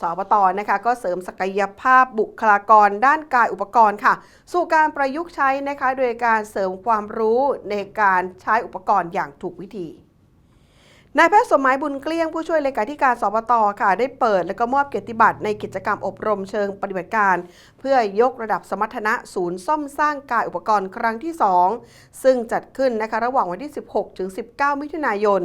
สอบตนะคะก็เสริมศักยภาพบุคลากรด้านกายอุปกรณ์ค่ะ สู่การประยุกต์ใช้นะคะโดยการเสริมความรู้ในการใช้อุปกรณ์อย่างถูกวิธีนายแพทย์สมหมายบุญเกลี้ยงผู้ช่วยเลขาธิการสบตค่ะ ได้เปิดและก็มอบเกียรติบัตรในกิจกรรมอบรมเชิงปฏิบัติการ เพื่อยกระดับสมรรถนะศูนย์ซ่อมสร้างกายอุปกรณ์ครั้งที่ 2 ซึ่งจัดขึ้นนะคะระหว่างวันที่ 16 ถึง 19 มิถุนายน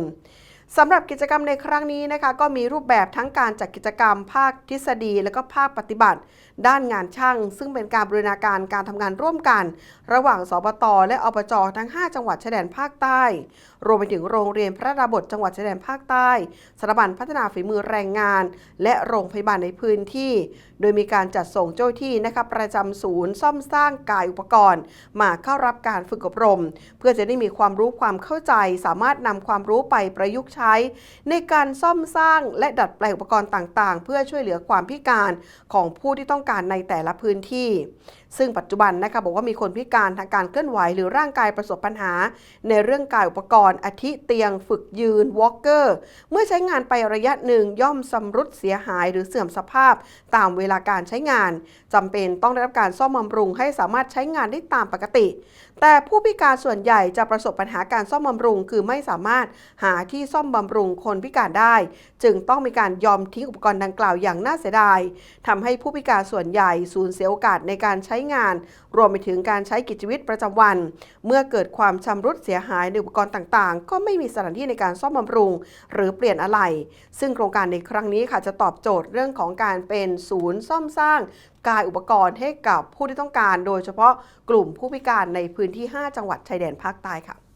สำหรับกิจกรรมในครั้งนี้นะคะ ก็มีรูปแบบทั้งการจัดกิจกรรมภาคทฤษฎี และก็ภาคปฏิบัติ ด้านงานช่าง ซึ่งเป็นการบูรณาการการทำงานร่วมกัน ระหว่างสบตและอบจทั้ง 5 จังหวัดชายแดนภาคใต้ รวมไปถึงโรงเรียนพระดาบทจังหวัดชายแดนภาคใต้สถาบันพัฒนาฝีมือแรงงาน และโรงพยาบาลในพื้นที่ โดยมีการจัดส่งเจ้าหน้าที่นะคะประจำศูนย์ซ่อมสร้างกายอุปกรณ์ มาเข้ารับการฝึกอบรม เพื่อจะได้มีความรู้ความเข้าใจ สามารถนำความรู้ไปประยุกต์ใช้ในการซ่อมสร้างและดัดแปลงอุปกรณ์ต่างๆ เพื่อช่วยเหลือความพิการของผู้ที่ต้องการในแต่ละพื้นที่ ซึ่งปัจจุบันนะคะบอกว่ามีคนพิการทางการเคลื่อนไหวหรือร่างกายประสบปัญหา ในเรื่องกายอุปกรณ์อาทิเตียง ฝึกยืนวอล์กเกอร์เมื่อใช้งานไประยะหนึ่งย่อมสำรุดเสียหายหรือเสื่อมสภาพ ตามเวลาการใช้งานจำเป็นต้องได้รับการซ่อมบำรุงให้สามารถใช้งานได้ตามปกติ แต่ผู้พิการส่วนใหญ่จะประสบปัญหาการซ่อมบำรุง คือไม่สามารถหาที่ซ่อมบำรุงคนพิการได้ จึงต้องมีการยอมทิ้งอุปกรณ์ดังกล่าวอย่างน่าเสียดายทำให้ผู้พิการส่วนใหญ่สูญเสียโอกาสในการใช้งาน รวมไปถึงการใช้กิจวิตประจำวัน เมื่อเกิดความชำรุดเสียหายในอุปกรณ์ต่างๆ ก็ไม่มีสถานที่ในการซ่อมบำรุง หรือเปลี่ยนอะไหล่ซึ่งโครงการในครั้งนี้ค่ะจะตอบโจทย์เรื่องของการเป็นศูนย์ซ่อมสร้างกายอุปกรณ์ให้กับผู้ที่ต้องการ โดยเฉพาะกลุ่มผู้พิการในพื้นที่ 5 จังหวัดชายแดนภาคใต้ค่ะ